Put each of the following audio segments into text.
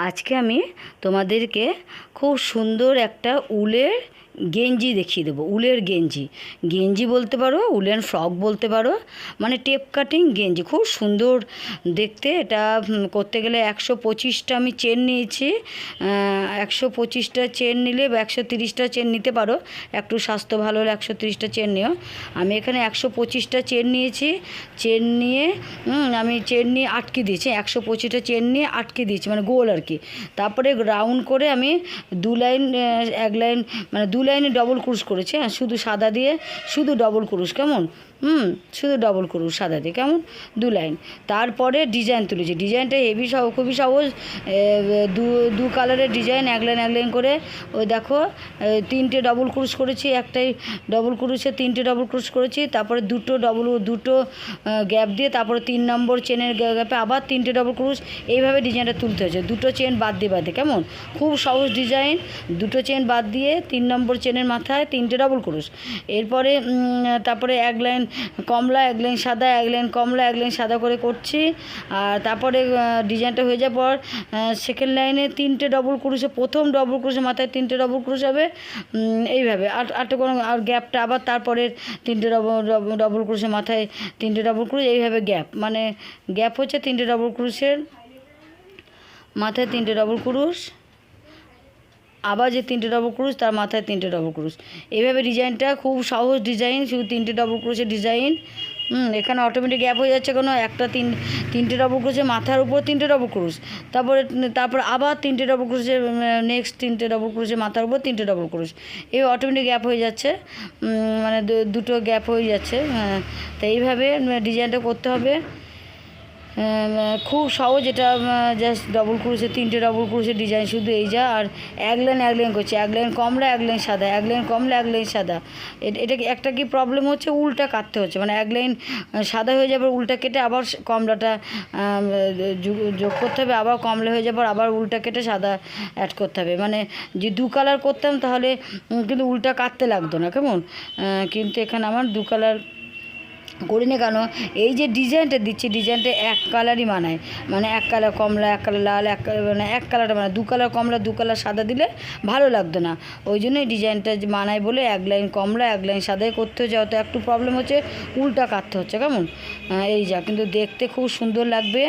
আজকে আমি তোমাদেরকে খুব সুন্দর একটা উলের গেঞ্জি দেখিয়ে দেবো, উলের গেঞ্জি। গেঞ্জি বলতে পারো, উলের ফ্রক বলতে পারো মানে টেপ কাটিং গেঞ্জি। খুব সুন্দর দেখতে, এটা করতে গেলে একশো পঁচিশটা আমি চেন নিয়েছি একশো পঁচিশটা চেন নিলে বা একশো তিরিশটা চেন নিতে পারো। একটু স্বাস্থ্য ভালো হলে একশো তিরিশটা চেন নিও। আমি এখানে একশো পঁচিশটা চেন নিয়েছি চেন নিয়ে আমি চেন নিয়ে আটকে দিয়েছি, একশো পঁচিশটা চেন নিয়ে আটকে দিয়েছি মানে গোল আর কি। তারপরে রাউন্ড করে আমি দু লাইন এক লাইন মানে দু লাইনে ডবল ক্রুশ করেছি হ্যাঁ শুধু সাদা দিয়ে, শুধু ডবল ক্রুশ কেমন? হুম, শুধু ডবল ক্রুশ সাদা দিয়ে, কেমন? দু লাইন। তারপরে ডিজাইন তুলেছি। ডিজাইনটা হেভি সহ, খুবই সহজ। দু দু কালারের ডিজাইন এক লাইন এক লাইন করে। ওই দেখো তিনটে ডবল ক্রুশ করেছি, একটাই ডবল ক্রুশে তিনটে ডবল ক্রুশ করেছি, তারপরে দুটো ডবল দুটো গ্যাপ দিয়ে, তারপরে তিন নম্বর চেনের গ্যাপে আবার তিনটে ডবল ক্রুশ এইভাবে ডিজাইনটা তুলতে হয়েছে। দুটো চেন বাদ দিয়ে বাদ দিয়ে, কেমন? খুব সহজ ডিজাইন দুটো চেন বাদ দিয়ে, তিন নম্বর চেনের মাথায় তিনটে ডবল ক্রুশ এরপরে তারপরে এক লাইন কমলা, এক লাইন সাদা, এক লাইন কমলা, এক লাইন সাদা করে করছি। আর তারপরে ডিজাইনটা হয়ে যাওয়ার পর সেকেন্ড লাইনে তিনটে ডবল ক্রুশে প্রথম ডবল ক্রুশের মাথায় তিনটে ডবল ক্রুশ হবে। এইভাবে। আর আটটা কোনো, আর গ্যাপটা আবার তারপরের তিনটে ডবল ডবল ক্রুশের মাথায় তিনটে ডবল ক্রুশ এইভাবে গ্যাপ মানে গ্যাপ হচ্ছে তিনটে ডবল ক্রুশের মাথায় তিনটে ডবল ক্রুশ আবার যে তিনটে ডবল ক্রুশ তার মাথায় তিনটে ডবল ক্রুশ এইভাবে ডিজাইনটা খুব সহজ ডিজাইন, শুধু তিনটে ডবল ক্রুশের ডিজাইন। এখানে অটোমেটিক গ্যাপ হয়ে যাচ্ছে কেন, একটা তিন, তিনটে ডবল ক্রুশে মাথার উপর তিনটে ডবল ক্রুশ তারপরে, তারপর আবার তিনটে ডবল ক্রুশে নেক্সট তিনটে ডবল ক্রুশে মাথার উপর তিনটে ডবল ক্রুশ এই অটোমেটিক গ্যাপ হয়ে যাচ্ছে। মানে দুটো গ্যাপ হয়ে যাচ্ছে। হ্যাঁ তো এইভাবে ডিজাইনটা করতে হবে। খুব সহজ এটা জাস্ট ডবল ক্রুশে তিনটে ডবল ক্রুশের ডিজাইন শুধু এই যা, আর এক লাইন এক লাইন করছে, এক লাইন কমলা, এক লাইন সাদা, এক লাইন কমলা, এক লাইন সাদা। এটা একটা কি প্রবলেম হচ্ছে? উল্টা কাটতে হচ্ছে মানে এক লাইন সাদা হয়ে যাবে উল্টা কেটে আবার কমলাটা যোগ করতে হবে, আবার কমলা হয়ে যাবার আবার উল্টা কেটে সাদা অ্যাড করতে হবে। মানে যে দু কালার করতাম তাহলে কিন্তু উল্টা কাটতে লাগতো না, কেমন? কিন্তু এখানে আমার দু কালার করি না কেন? এই যে ডিজাইনটা দিচ্ছি, ডিজাইনটা এক কালারই মানায়। মানে এক কালার কমলা, এক কালার লাল, এক কালার মানে এক কালারটা মানে দু কালার কমলা, দু কালার সাদা দিলে ভালো লাগতো না। ওই জন্যই ডিজাইনটা মানায় বলে এক লাইন কমলা, এক লাইন সাদাই করতে হচ্ছে হয়তো একটু প্রবলেম হচ্ছে, উল্টা কাটতে হচ্ছে, কেমন? এই যা, কিন্তু দেখতে খুব সুন্দর লাগবে।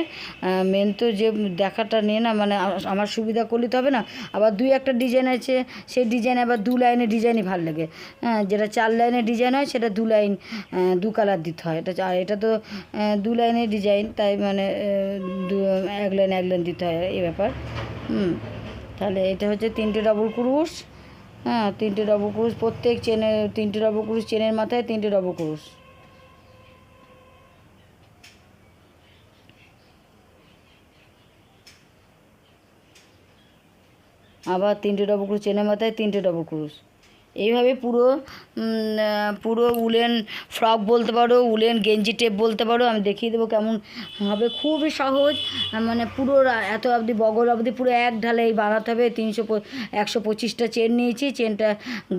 মেন তো যে দেখাটা নিয়ে না মানে আমার সুবিধা করলে তো হবে না। আবার দুই একটা ডিজাইন আছে, সেই ডিজাইন আবার দু লাইনের ডিজাইনই ভালো লাগে। হ্যাঁ যেটা চার লাইনের ডিজাইন হয়, সেটা দু লাইন দু কালার দিতে হয়। এটা আর এটা তো দু লাইনের ডিজাইন, তাই মানে দু, এক লাইন এক লাইন দিতে হয় এই ব্যাপার। হুম, তাহলে এটা হচ্ছে তিনটে ডবল ক্রুশ। হ্যাঁ তিনটে ডবল ক্রুশ, প্রত্যেক চেনের তিনটে ডবল ক্রুশ চেনের মাথায় তিনটে ডবল ক্রুশ। আবার তিনটে ডবল ক্রুশ চেনের মাথায় তিনটে ডবল ক্রুশ। এইভাবে পুরো পুরো উলেন ফ্রক বলতে পারো, উলেন গেঞ্জি টেপ বলতে পারো, আমি দেখিয়ে দেবো কেমন হবে। খুবই সহজ মানে পুরো এত অবধি বগল অবধি পুরো এক ঢালে এই বানাতে হবে। তিনশো একশো পঁচিশটা চেন নিয়েছি, চেনটা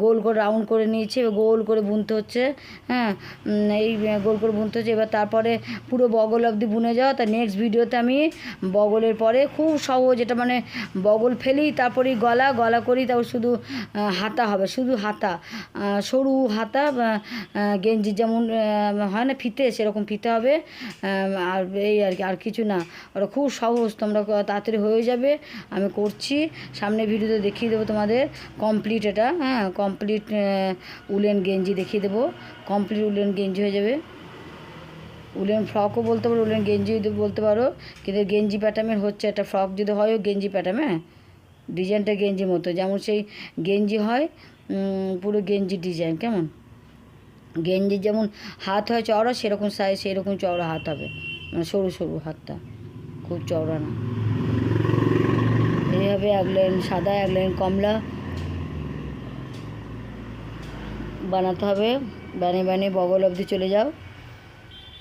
গোল করে, রাউন্ড করে নিয়েছি গোল করে বুনতে হচ্ছে হ্যাঁ এই গোল করে বুনতে হচ্ছে। এবার তারপরে পুরো বগল অবধি বুনে যাওয়া তার নেক্সট ভিডিওতে আমি বগলের পরে খুব সহজ, এটা মানে বগল ফেলি, তারপরেই গলা গলা করি তারপর শুধু হাতা হবে, শুধু হাতা। সরু হাতা গেঞ্জি যেমন হয় না ফিতে, সেরকম ফিতে হবে। আর এই আর কি, আর কিছু না। ওটা খুব সহজ, তোমরা তাড়াতাড়ি হয়ে যাবে। আমি করছি। সামনে ভিডিওতে দেখিয়ে দেবো তোমাদের কমপ্লিট এটা। হ্যাঁ কমপ্লিট উলেন গেঞ্জি দেখিয়ে দেবো। কমপ্লিট উলেন গেঞ্জি হয়ে যাবে। উলেন ফ্রকও বলতে পারো, উলেন গেঞ্জি বলতে পারো, কিন্তু গেঞ্জি প্যাটার্নের হচ্ছে একটা ফ্রক যদি হয় গেঞ্জি প্যাটার্ন হ্যাঁ? ডিজাইনটা গেঞ্জি মতো। যেমন সেই গেঞ্জি হয় পুরো গেঞ্জি ডিজাইন কেমন? গেঞ্জির যেমন হাত হয় চওড়া, সেরকম সাইজ সেরকম চওড়া হাত হবে। মানে সরু সরু হাতটা। খুব চওড়া না। এইভাবে এক লাইন সাদা, এক লাইন কমলা। বানাতে হবে। বানিয়ে বানিয়ে বগল অবধি চলে যাও।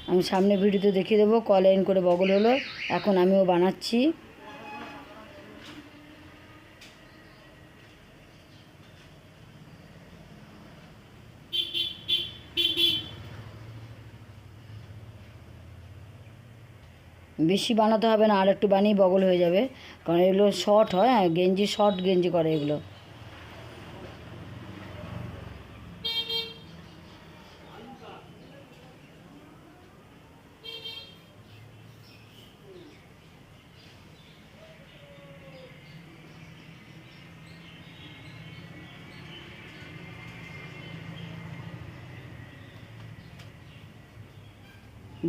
আমি সামনে ভিডিওতে দেখিয়ে দেবো, ক লাইন করে বগল হলো। এখন আমিও বানাচ্ছি। বেশি বানাতে হবে না আর একটু বানিয়ে বগল হয়ে যাবে। কারণ এগুলো শর্ট হয় হ্যাঁ গেঞ্জি শর্ট গেঞ্জি করে এগুলো।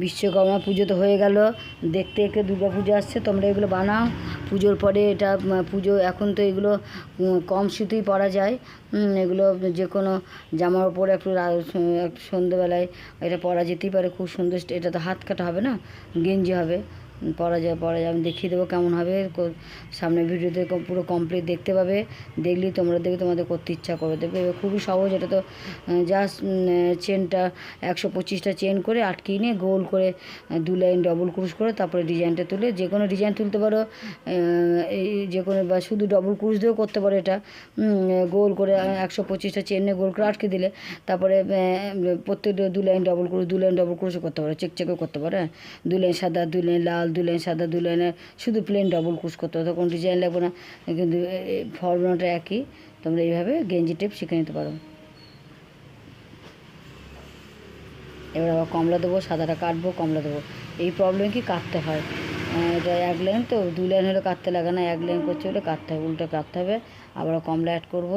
বিশ্বকর্মা পুজো তো হয়ে গেল। দেখতে দেখতে দুর্গা পুজো আসছে, তোমরা এগুলো বানাও। পুজোর পরে এটা পুজো এখন তো এগুলো কম সুতোই পরা যায়। এগুলো যে কোনো জামার ওপরে একটু সন্ধ্যেবেলায় এটা পরা যেতেই পারে। খুব সুন্দর, এটা তো হাত কাটা হবে না? গেঞ্জি হবে। পরা যায় পরা যায়, আমি দেখিয়ে দেবো কেমন হবে। সামনে ভিডিওতে পুরো কমপ্লিট দেখতে পাবে। দেখলেই তোমরা দেখবে তোমাদের করতে ইচ্ছা করে দেবে এবার খুবই সহজ। এটা তো জাস্ট চেনটা একশো পঁচিশটা চেন করে আটকিয়ে নিয়ে গোল করে দু লাইন ডবল ক্রুশ করে তারপরে ডিজাইনটা তুলে যে কোনো ডিজাইন তুলতে পারো। এই যে কোনো, বা শুধু ডবল ক্রুশ দিয়েও করতে পারো এটা। গোল করে একশো পঁচিশটা চেনে গোল করে আটকে দিলে তারপরে প্রত্যেকটা দু লাইন ডবল ক্রুশ দু লাইন ডবল ক্রুশও করতে পারো। চেক চেকও করতে পারো হ্যাঁ। দু লাইন সাদা, দু লাইন লাল দু লাইন সাদা দু লাইনে শুধু প্লেন ডবল ক্রুশ করতে হবে। কোনো ডিজাইন লাগবে না, কিন্তু ফর্মুলাটা একই। তোমরা এইভাবে গেঞ্জি টেপ শিখে নিতে পারো। এবার আবার কমলা দেবো, সাদাটা কাটবো, কমলা দেবো। এই প্রবলেম কি কাটতে হয়? এটা এক লাইন তো দু লাইন হলে কাটতে লাগে না, এক লাইন করছে হলে কাটতে হবে উল্টো কাটতে হবে। আবার কমলা অ্যাড করব।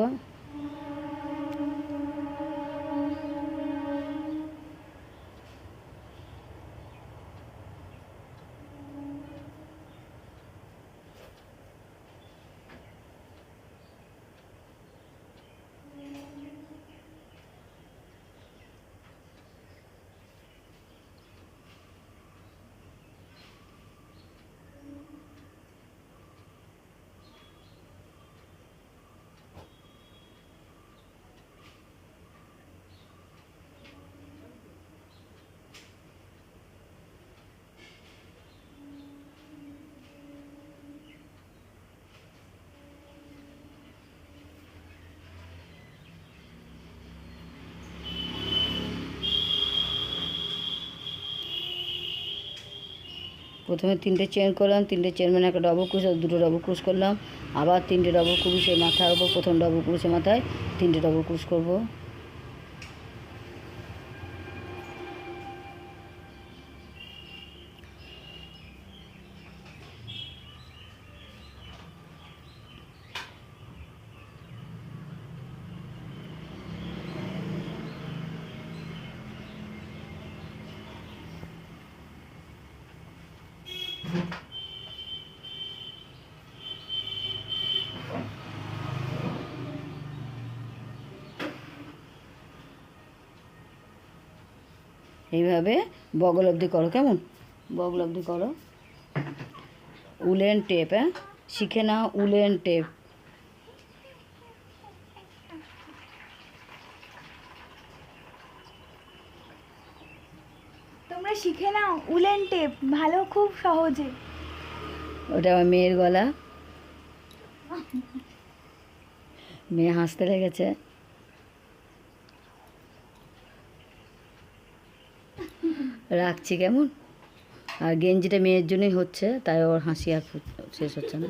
প্রথমে তিনটে চেন করলাম, তিনটে চেন মানে একটা ডবল ক্রুশ দুটো ডবল ক্রুশ করলাম। আবার তিনটে ডবল ক্রুশের মাথার উপর, প্রথম ডবল ক্রুশের মাথায় তিনটে ডবল ক্রুশ করব। এইভাবে বগল অবধি করো, কেমন? বগল অবধি করো। উলেন টেপ হ্যাঁ? শিখে নাও উলেন টেপ। শিখে নাও, উলেন টেপ, ভালো, খুব সহজে। ওটা আমার মেয়ের গলা। মেয়ে হাসতে লেগেছে। রাখছি কেমন? আর গেঞ্জিটা মেয়ের জন্যই হচ্ছে, তাই ওর হাসি আর শেষ হচ্ছে না।